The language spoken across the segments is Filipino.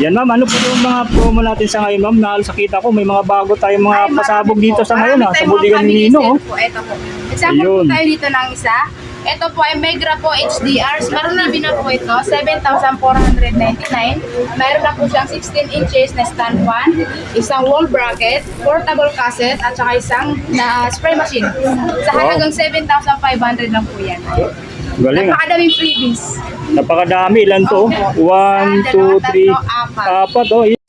Yan ma'am, ano po yung mga promo natin sa ngayon ma'am? Nahal sa kita ko, may mga bago tayong mga Ay, pasabog dito po. sa ngayon ha, Marami sa budigan ni Nino. po. Ito po. Example Ayun. po tayo dito ng isa. Ito po ay Megra po HDR. Meron na na po ito, 7,499. Meron na po siyang 16 inches na stand fan, isang wall bracket, portable cassette, at saka isang na spray machine. Sa halagang 7,500 lang po yan. Galing ah. Napakadaming freebies. Napakadami, ilan to? Opo. One, Isa, two, dalawa, three, tatlo, apat. apat oh.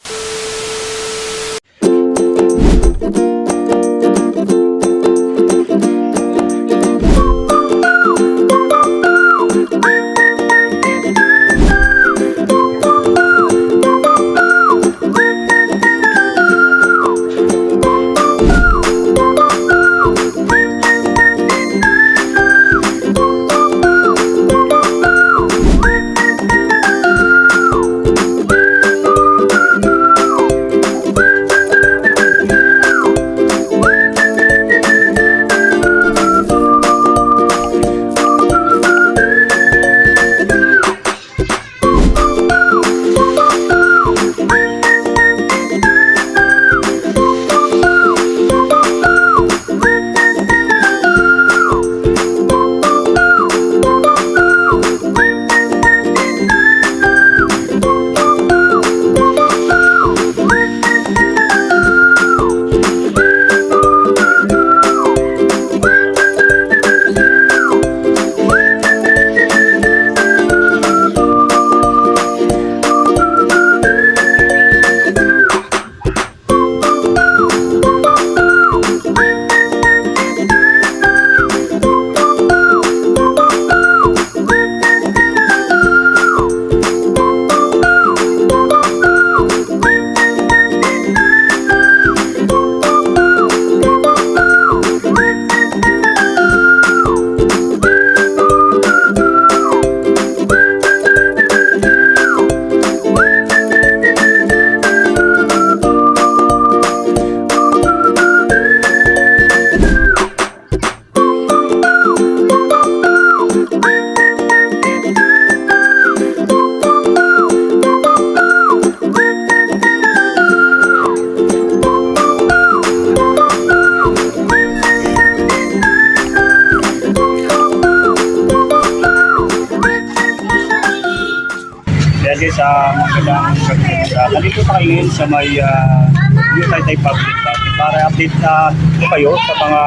Ngayon sa may uh, New Taytay Public Market para update na po kayo sa mga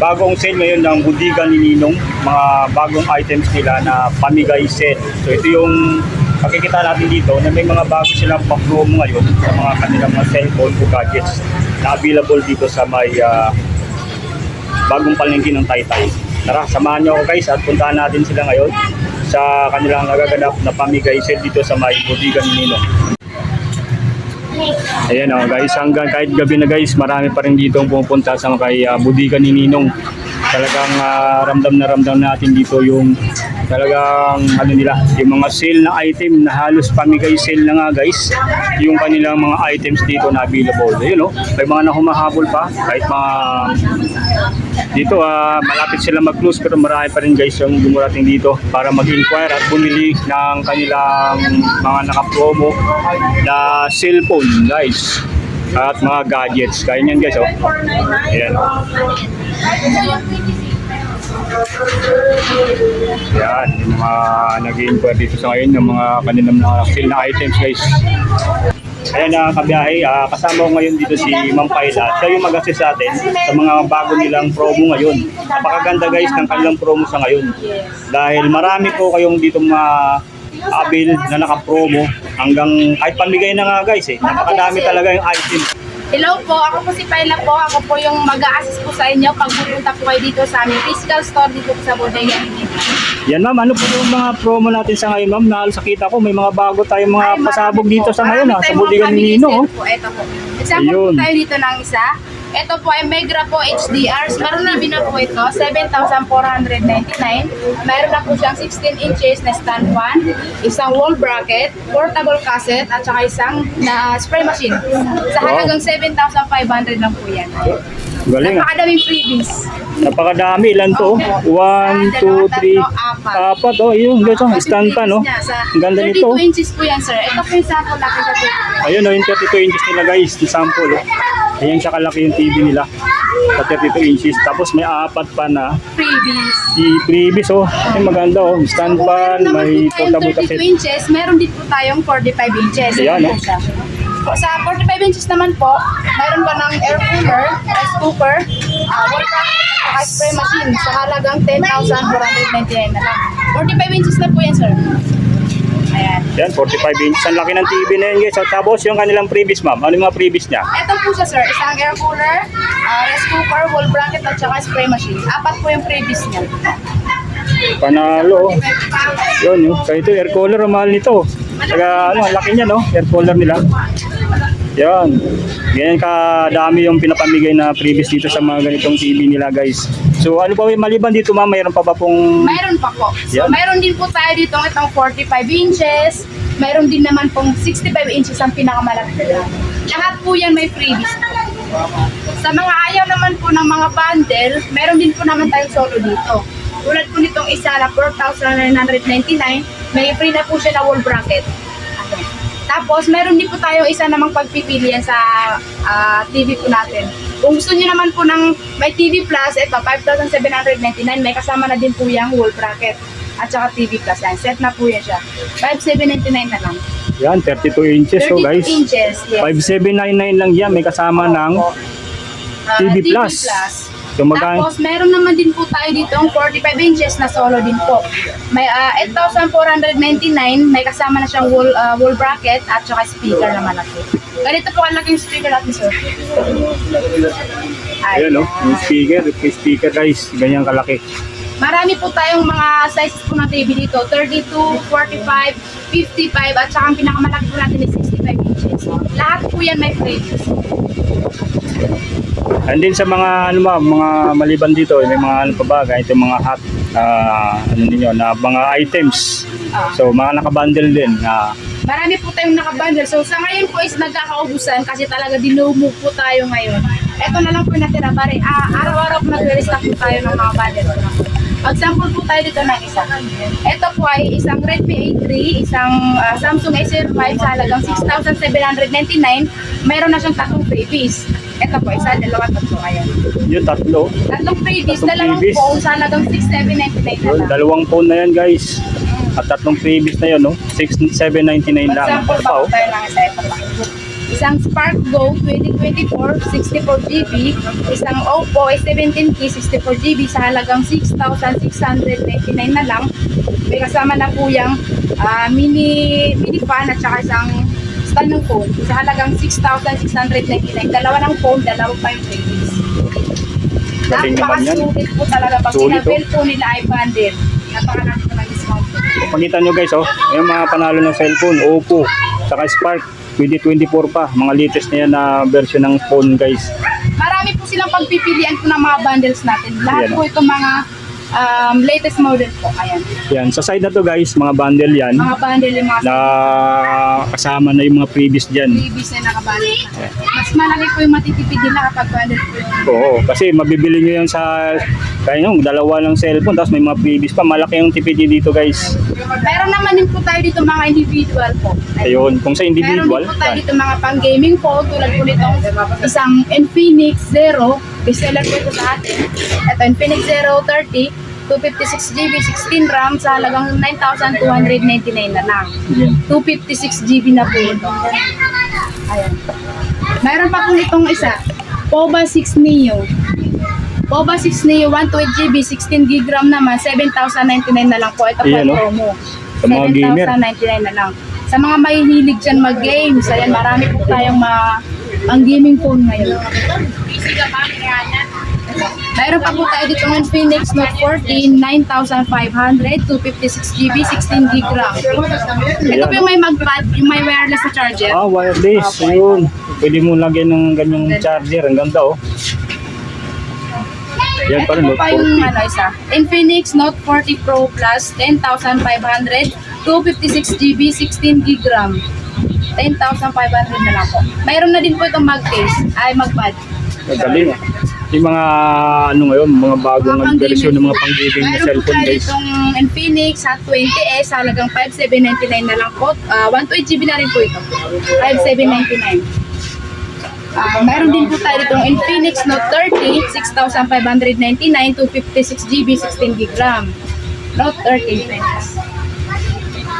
bagong sale ngayon ng Budigan ni Ninong, mga bagong items nila na pamigay sale. So ito yung makikita natin dito na may mga bago silang pa-promo ngayon sa mga kanilang mga cellphone o gadgets na available dito sa may uh, bagong palengke ng Taytay. Tara, samahan niyo ako guys at puntahan natin sila ngayon sa kanilang nagaganap na pamigay sale dito sa may Budigan ni Ninong. Ayan o guys, hanggang kahit gabi na guys, marami pa rin dito ang pumupunta sa kay uh, Budigan ni Ninong. Talagang ah, ramdam na ramdam natin dito yung talagang ano nila, yung mga sale na item na halos pamigay sale na nga guys. Yung kanilang mga items dito na available. Ayun o, may mga na humahabol pa kahit mga dito ah malapit sila mag-close pero marami pa rin guys yung dumarating dito para mag-inquire at bumili ng kanilang mga naka-promo na cellphone guys at mga gadgets. Kaya niyan guys oh. Ayan. Yan, yung mga nag-inquire dito sa ngayon ng mga kanilang sale na items guys. Ayan na kabiyahe, ah, kasama ko ngayon dito si Ma'am Paila. Siya yung mag-assist sa atin sa mga bago nilang promo ngayon. Napakaganda guys ng kanilang promo sa ngayon. Dahil marami po kayong dito mga abil na naka-promo hanggang kahit pamigay na nga guys eh. Napakadami talaga yung item. Hello po, ako po si Paila po. Ako po yung mag-a-assist po sa inyo pag pupunta po kayo dito sa aming physical store dito sa Bodega. Yan ma'am, ano po yung mga promo natin sa ngayon ma'am? Nahal sa kita ko, may mga bago tayong mga Ay, pasabog po. dito sa ngayon ha, sa tayong mga budigan ni Nino. Po. Ito po. Example Ayun. po tayo dito ng isa. Ito po ay Megra po HDR. Meron na din na po ito, 7,499. Meron na po siyang 16 inches na stand fan, isang wall bracket, portable cassette, at saka isang na spray machine. Sa halagang 7,500 lang po yan. Galing ah. Napakadaming freebies. Napakadami. Ilan to? One, Isa, two, dalawa, three, tatlo, apat. apat. Oh, yun. Oh, Kasi stand pa, no? freebies niya sa Ang ganda 32 nito. inches po yan, sir. Ito po yung sample natin sa 32. Ayun, oh, yung 32 inches nila guys. Yung sample. Oh. Ayan siya kalaki yung TV nila. Sa 32 inches. Tapos may apat pa na Freebies. si previous oh. Ay, maganda oh. Stand Kung pan, meron naman may po tayong portable 32 cassette. inches, meron din po tayong 45 inches. Ayan, oh. Po, Sa 45 inches naman po, mayroon pa ng air cooler, rice cooker, uh, water bracket, at spray machine sa halagang 10,499 na lang. 45 inches na po yan, sir. Ayan. Yan, 45 inches. Ang laki ng TV na yan guys. So, tapos yung kanilang previous ma'am. Ano yung mga previous niya? Ito po siya, sir. Isang air cooler, uh, rice cooker, wall bracket, at saka spray machine. Apat po yung previous niya. Panalo. Yun, yung kaya ito, air cooler, ang mahal nito. Kaya ano, ang laki niya, no? Air cooler nila. Yan. Ganyan kadami yung pinapamigay na previous dito sa mga ganitong TV nila, guys. So, ano pa, maliban dito, ma'am, mayroon pa ba pong... Mayroon pa po. So, Yan. mayroon din po tayo dito itong 45 inches. Mayroon din naman pong 65 inches ang pinakamalaki nila. Lahat po yan may freebies po. Sa mga ayaw naman po ng mga bundle, meron din po naman tayong solo dito. Tulad po nitong isa na 4,999, may free na po siya na wall bracket. Tapos, meron din po tayo isa namang pagpipilian sa ah, TV po natin. Kung gusto niyo naman po ng may TV Plus, ito, 5,799, may kasama na din po yung wall bracket at saka TV Plus. Yan, set na po yan siya. 5,799 na lang. Yan, 32 inches, so 32 guys. inches, yes. 5799 lang yan. May kasama ng Ah, TV Plus. So magkano? Tapos, meron naman din po tayo dito ang 45 inches na solo din po. May ah, 8,499, may kasama na siyang wall, ah, wall bracket at saka speaker na malaki. Ganito po kalaki yung speaker natin, sir. Ayan, no? Yung speaker, yung speaker, guys. Ganyan kalaki. Marami po tayong mga sizes po ng TV dito. 32, 45, 55, at saka ang pinakamalaki po natin is 65 inches. Lahat po yan may frames. And then sa mga ano ba, mga maliban dito, may mga ano pa ba, yung mga hot ah, ano niyo na mga items. Ah. So mga nakabundle din. ah, Marami po tayong nakabundle. So sa ngayon po is nagkakaubusan kasi talaga dinumog po tayo ngayon. Ito na lang po natira. Pare, ah, araw-araw po nag-restock po tayo ng mga bundle. Mag-sample po tayo dito ng isa. Ito po ay isang Redmi A3, isang ah, Samsung A05 sa halagang 6,799. Mayroon na siyang tatlong freebies. Ito po, isa, dalawa, tatlo. Ayan. yung tatlo. Tatlong Tatlong dalawang freebies. phone sa halagang 6,799 na Yun, lang. dalawang phone na yan guys. At tatlong previous na yun, no? 6,799 lang. Example Ito pa, pa oh. tayo ng isa ito pa. Isang Spark Go 2024 64GB, isang Oppo A17 Key 64GB sa halagang 6,699 na lang. May kasama na po yung ah, mini mini fan at saka isang stand ng phone sa halagang 6,699. Dalawa ng phone, dalawa pa yung freebies. Galing naman yan. Napakasulit po talaga. Pag Sulit, sinabel po nila ay bundle. Napakalaki po ng discount. Pakita nyo guys, oh. Yung mga panalo ng cellphone, Oppo, saka Spark, 2024 pa. Mga latest na yan na version ng phone guys. Marami po silang pagpipilian po ng mga bundles natin. Lahat Ayan, po ito mga um, latest model po. Ayan. Yan, sa side na to guys, mga bundle yan. Mga bundle yung mga Na kasama na yung mga previous dyan. freebies na nakabundle. Mas malaki po yung matitipid nila kapag bundle po yung Oo, kasi mabibili nyo yan sa kaya nyo, dalawa ng cellphone, tapos may mga previous pa. Malaki yung tipid nyo dito guys. Meron naman din po tayo dito mga individual po. Ayun, kung sa Meron individual, din po tayo yan. dito mga pang gaming phone tulad po nitong isang Infinix Zero. Bestseller po ito sa atin. Ito Infinix Zero 30. 256GB, 16 RAM sa halagang 9,299 na lang. Yan. 256GB na po ito. Ayan. Mayroon pa po itong isa. POBA 6 Neo. POBA 6 Neo, 128GB, 16GB RAM naman, 7,099 na lang po. Ito po Ayan, ang promo. Sa mga gamer. 7,099 na lang. Sa mga mahihilig dyan mag-games, ayan, marami po tayong mga ang gaming phone ngayon. Mayroon pa po tayo dito ng Phoenix Note 14, 9,500, 256GB, 16GB RAM. Ito po yung may magpad, yung may wireless na charger. Ah, wireless. Ayun. Pwede mo lagyan ng ganyang charger. Ang ganda oh. Yan pa rin, Ito Note pa yung 40. ano isa. Infinix Note 40 Pro Plus, 10,500, 256GB, 16GB RAM. 10,500 na lang po. Mayroon na din po itong mag case, ay magpad. Magaling. Yung mga ano ngayon, mga bagong Mga version ng mga pang-gaming na cellphone guys. itong Infinix Hot 20S, halagang 5,799 na lang po. Uh, 128 GB na rin po ito. 5,799. Ah, mayroon din po tayo itong Infinix Note 30, 6,599, 256 GB, 16 GB RAM. Note 30 Infinix.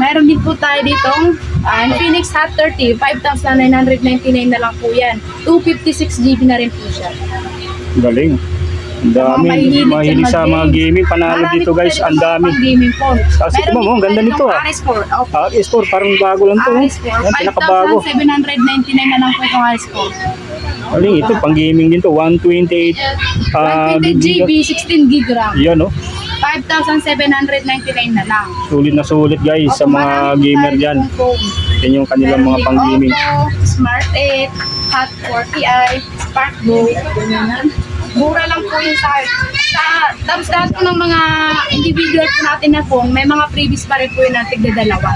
Mayroon din po tayo ditong ah, Infinix Hot 30, 5,999 na lang po yan. 256 GB na rin po siya. Galing. Ang dami. Mga mahilig Mahilig sa mga gaming. Panalo Marami dito guys. Ang dami. mga gaming phone. Kasi tignan mo, ang ganda nito, ah. RS4. Opo. Ah, S4 parang bago lang to. RS4. Yan, pinakabago. 5,799 na lang po itong RS4. Galing ito, pang gaming din to. 128 ah, 120 GB, 16 GB RAM. Yan oh. 5,799 na lang. Sulit na sulit guys sa Opo, mga marami po gamer dyan. Yan yung kanilang Meron mga pang gaming. Smart 8, Hot 40i, Spark Go. ganyan. Mura lang po yun sa sa tapos lahat po ng mga individual po natin na phone, may mga freebies pa rin po yun na tigda dalawa.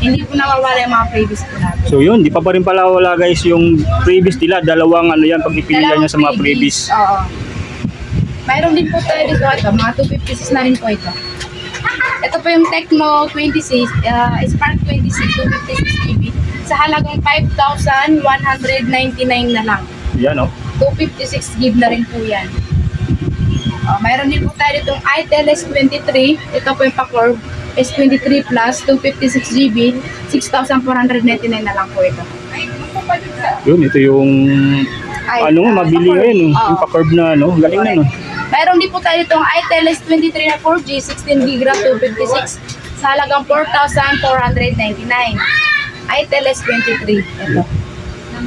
Hindi po nawawala yung mga freebies po natin. So yun, di pa pa rin pala wala guys yung previous nila. Dalawang ano yan, pag ipilihan nyo sa mga previous. Oo. Mayroon din po tayo dito ito, mga 256 na rin po ito. Ito po yung Tecno 26, uh, Spark 26, 256 GB. Sa halagang 5,199 na lang. Yan oh. 256 GB na rin po yan. Uh, mayroon din po tayo ditong Itel S23. Ito po yung pa-curve. S23 Plus, 256 GB, 6,499 na lang po ito. Yun, ito yung Ay, ano ah, mabili ngayon. Oo. Yung pa-curve na ano, galing na no. Mayroon din po tayo itong Itel S23 na 4G, 16 GB RAM, 256 sa halagang 4,499. Itel S23. Ito.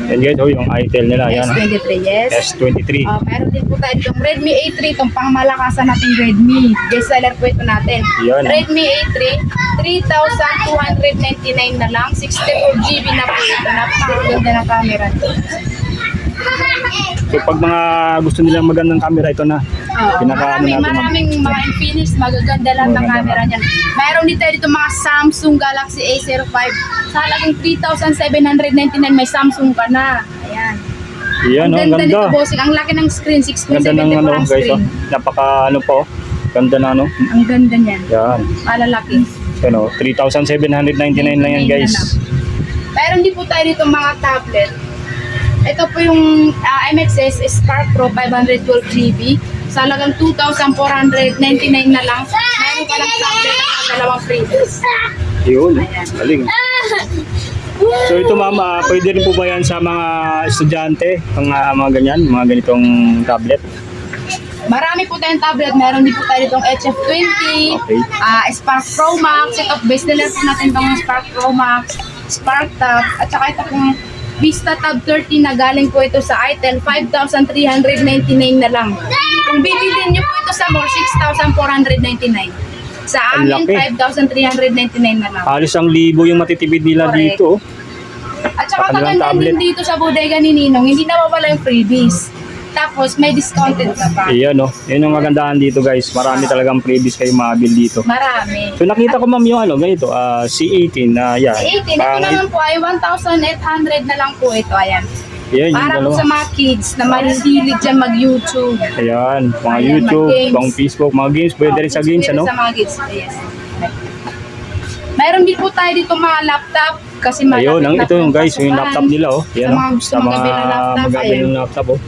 Yan guys, oh, yung itel nila. Yan oh. S23, yes. S23. Uh, mayroon din po tayo itong Redmi A3, itong pangmalakasan nating Redmi. Best seller po ito natin. Yan. Redmi A3, 3,299 na lang. 64 GB na po ito. Napakaganda ng camera. So pag mga gusto nilang magandang camera, ito na. Oo, Pinaka- ano maraming, natin, maraming mga Infinix, magaganda lang ng camera niyan. Mayroon dito dito mga Samsung Galaxy A05. Sa halagang 3,799 may Samsung ka na. Ayan. Yan, oh, ang ang ganda nito, ganda. bossing. Ang laki ng screen, 6.74 Ganda ng ano, ang guys. Oh. screen. Napaka ano po. Ganda na ano. Ang ganda niyan. Yan. Malalaki. Yan oh, 3,799 lang yan guys. Mayroon din po tayo dito mga tablet. Ito po yung ah, MXS Spark Pro 512 GB. Sa halagang 2,499 na lang. Meron ka lang tablet at dalawang previous. Yun, galing. So ito mama, pwede rin po ba yan sa mga estudyante, mga, mga ganyan, mga ganitong tablet? Marami po tayong tablet. Meron din po tayo ditong HF20, Okay. ah, Spark Pro Max. Ito, best seller po natin itong Spark Pro Max, Spark Tab, at saka ito pong Vista Tab 30 na galing po ito sa Itel, 5,399 na lang. Kung bibilin niyo po ito sa mall, 6,499. Sa Ang amin, laki. 5,399 na lang. Halos ang libo yung matitipid nila Correct. dito. oh. At saka Sa kanilang maganda tablet. din dito sa bodega ni Ninong, hindi nawawala yung freebies. Tapos may discounted ka pa. Ayan oh, yun yung kagandahan dito guys. Marami talagang previous kayo mabil dito. Marami. So nakita ko ma'am yung ano, ganito, ah, C18 na yan. Sa 18, ito Pang- naman po ay 1,800 na lang po ito. Ayan. Yan, yung Para dalawa. sa mga kids na mahilig dyan mag-YouTube. Ayan, mga Ayan, YouTube, mag-games. pang Facebook, mga games, pwede rin sa games, ano? Sa mga kids, yes. Mayroon din po tayo dito mga laptop. Kasi malapit Ayun, ang ito yung guys, yung laptop nila oh. Yan, Sa mga oh. gusto magabil ng laptop, magabil ayan. ng laptop oh.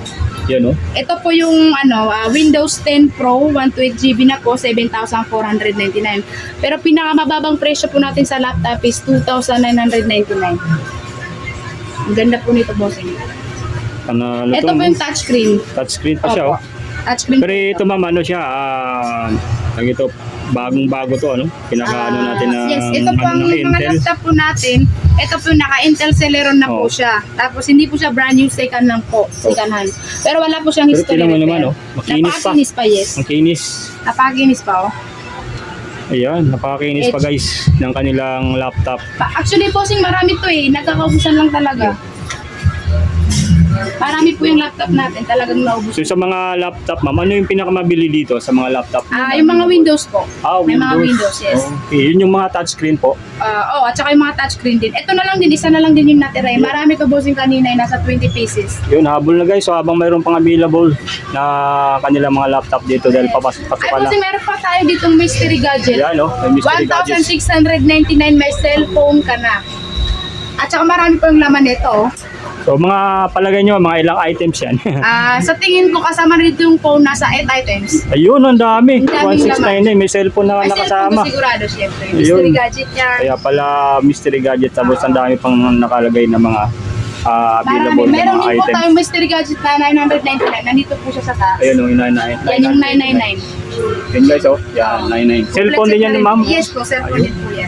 Yan oh. Ito po yung ano, ah, Windows 10 Pro, 128GB na po, 7,499. Pero pinakamababang presyo po natin sa laptop is 2,999. Ang ganda po nito, bossing. Ano, ano Ito to? po yung touchscreen. touchscreen pa siya oh. Touchscreen Pero ito ma'am, ano siya, ah, ang ito, bagong bago to, ano? Pinaka ano Ah, natin na, yes, ito po ang ano, ng mga Intel. laptop po natin. Ito po naka-Intel Celeron na po Oh. siya. Tapos hindi po siya brand new, second lang po, second hand. Pero wala po siyang Pero history tingnan mo repair. naman, oh. Makinis pa. Napakinis pa, yes. Ang kinis. Napakinis pa, oh. Ayan, napakakinis pa guys ng kanilang laptop. Pa- Actually, bossing, marami to eh. Nagkakaubusan lang talaga. Marami po yung laptop natin, talagang naubos. So sa mga laptop, ma'am, ano yung pinakamabili dito sa mga laptop? Ah, yung mga Windows po. Ah, May mga Windows, yes. Okay, yun yung mga touchscreen po. Ah, oh, at saka yung mga touchscreen din. Ito na lang din, isa na lang din yung natira. eh. Marami to bossing kanina, eh, nasa 20 pieces. Yun, habol na guys. So habang mayroon pang available na kanilang mga laptop dito dahil papasok-pasok Ay, ka na. bossing, meron pa tayo ditong mystery gadget. Yan, no? May mystery gadgets. 1,699 may cellphone ka na. At saka marami pa yung laman nito. oh. So mga palagay nyo, mga ilang items yan. Ah, sa tingin ko kasama na dito yung phone nasa 8 items. Ayun, ang dami. Ang daming 1699, may cellphone na May cellphone nakasama. ko sigurado, syempre. Ayun. Mystery gadget yan. Kaya pala mystery gadget tapos ang dami pang nakalagay na mga Marami. available na Meron mga din po items. tayong mystery gadget na 999. Nandito po siya sa taas. Ayun, yung 99. Yan yung 999. Yun guys, oh. Yan, 99. Cellphone din yan, ma'am. Yes po, cellphone din po yan.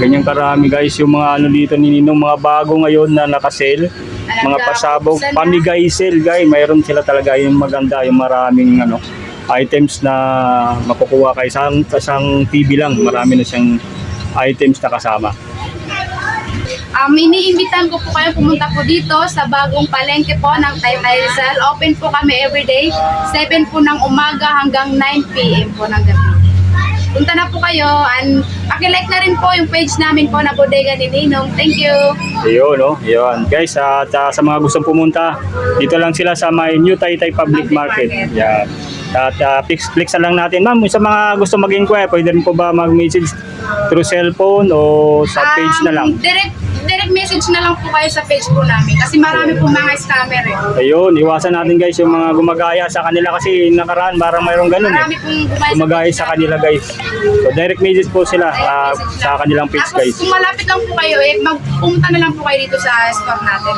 Ganyan karami guys, yung mga ano dito ni Ninong, mga bago ngayon na naka-sale. Mga pasabog, pamigay sale guys. Mayroon sila talaga yung maganda, yung maraming ano items na makukuha kay isang, isang TV lang. Marami na siyang items na kasama. Um, iniimbitan ko po kayo pumunta po dito sa bagong palengke po ng Taytay Rizal. Open po kami everyday, 7 po ng umaga hanggang 9 p.m. po ng gabi. Punta na po kayo and pakilike na rin po yung page namin po na Bodega ni Ninong. Thank you! Ayun, no? Ayun. Guys, at ah, sa mga gustong pumunta, dito lang sila sa may New Taytay Public, Public Market. Market. Yan. At uh, fix, flex na lang natin. Ma'am, sa mga gusto mag-inquire, pwede rin po ba mag-message through cellphone o sa page na lang? Um, direct, direct message na lang po kayo sa page po namin kasi marami po mga scammer eh. Ayun, iwasan natin guys yung mga gumagaya sa kanila kasi nakaraan parang mayroong ganun Marami eh. pong gumaya Gumagaya sa kanila guys. So direct message po sila Direct ah, message sa lang. kanilang page Tapos guys. kung malapit lang po kayo, eh, magpumunta na lang po kayo dito sa store natin.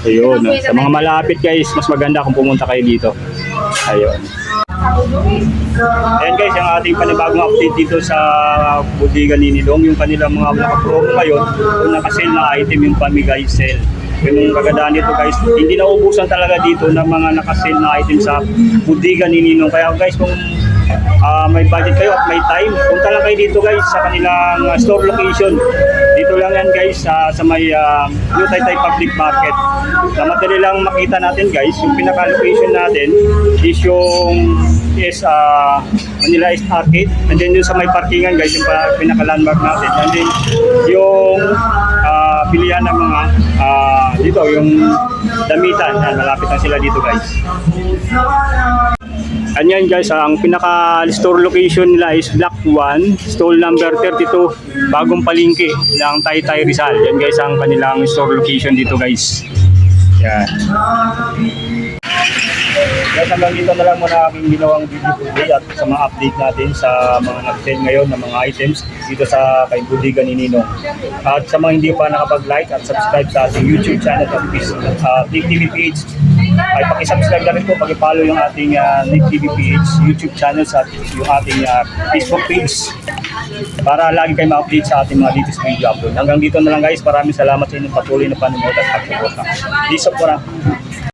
Ayun, no? sa mga malapit guys, mas maganda kung pumunta kayo dito. Ayun. Ayan guys, yung ating panibagong update dito sa bodega ni Nilong, yung kanilang mga naka-promo ngayon, yung naka-sale na item yung pamigay sale. Yung kagandahan dito guys, hindi naubusan talaga dito ng mga naka-sale na item sa bodega ni Ninong. Kaya guys, kung ah, may budget kayo at may time, punta lang kayo dito guys sa kanilang ah, store location. Dito lang yan guys sa, sa may uh, New Taytay Public Market. Na madali lang makita natin guys, yung pinaka-location natin is yung is uh, Manila East Arcade. And then yung sa may parkingan guys, yung pinaka-landmark natin. And then yung uh, pilihan ng mga ah, dito, yung damitan. Yan, malapit lang sila dito guys. Anyan guys, ang pinaka store location nila is Block 1, stall number 32, bagong palingki ng Taytay Rizal. Yan guys ang kanilang store location dito guys. Yan. Guys, hanggang dito na lang muna aking ginawang video today at sa mga update natin sa mga nag-sale ngayon ng mga items dito sa kay Budiga ni Ninong. At sa mga hindi pa nakapag-like at subscribe sa ating YouTube channel at uh, TV page, ay pakisubscribe na rin po, pag-follow yung ating uh, Nick TV page, YouTube channel at yung ating uh, Facebook page para lagi kayo ma-update sa ating mga latest video upload. Hanggang dito na lang guys, maraming salamat sa inyong patuloy na panonood at pagsuporta. Peace out po na.